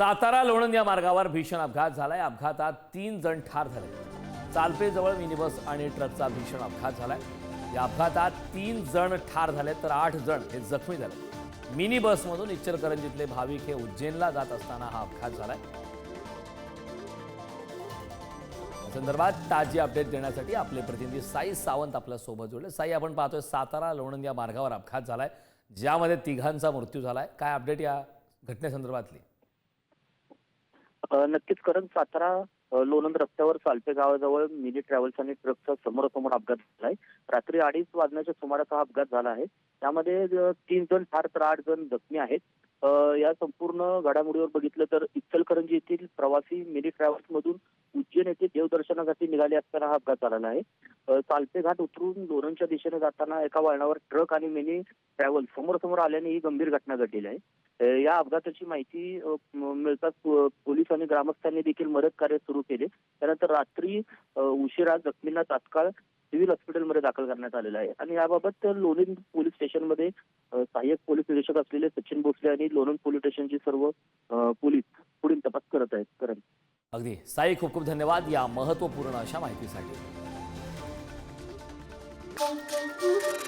सातारा लोणंद या मार्गावर भीषण अपघात झालाय. अपघातात तीन जण ठार झाले. चालपेजवळ मिनी बस आणि ट्रकचा भीषण अपघात झालाय. या अपघातात तीन जण ठार झाले तर आठ जण हे जखमी झाले. मिनी बसमधून इचलकरंजीतले भाविक हे उज्जैनला जात असताना हा अपघात झालाय. संदर्भात ताजी अपडेट देण्यासाठी आपले प्रतिनिधी साई सावंत आपल्यासोबत जोडले. साई आपण पाहतोय सातारा लोणंद या मार्गावर अपघात झालाय. ज्यामध्ये तिघांचा मृत्यू झालाय. काय अपडेट या घटनेसंदर्भातली? नक्कीच कारण सातारा लोणंद रस्त्यावर सालपे गावाजवळ मिनी ट्रॅव्हल्स आणि ट्रकचा समोरासमोर अपघात झालाय. रात्री अडीच वाजण्याच्या सुमारास हा अपघात झाला आहे. त्यामध्ये तीन जण ठार तर आठ जण जखमी आहेत. या संपूर्ण घडामोडीवर बघितलं तर इचलकरंजी येथील प्रवासी मिनी ट्रॅव्हल्स मधून उज्जैन येथे देवदर्शनासाठी निघाले असताना हा अपघात झालेला आहे. अ, घाट उतरून लोरणच्या दिशेने जाताना एका वळणावर ट्रक आणि मिनी ट्रॅव्हल समोर समोर आल्याने ही गंभीर घटना घडलेली आहे. या अपघाताची माहिती मिळताच पोलीस आणि ग्रामस्थांनी देखील मदत कार्य सुरू केले. त्यानंतर रात्री उशिरा जखमींना तात्काळ सिव्हिल हॉस्पिटलमध्ये दाखल करण्यात आलेलं आहे. आणि याबाबत लोणंद पोलीस स्टेशनमध्ये सहाय्यक पोलीस निरीक्षक असलेले सचिन भोसले आणि लोणंद पोलीस स्टेशनची सर्व पोलीस पुढील तपास करत आहेत. करण. अगदी. साई खूप खूप धन्यवाद या महत्त्वपूर्ण अशा माहितीसाठी. pom pom pom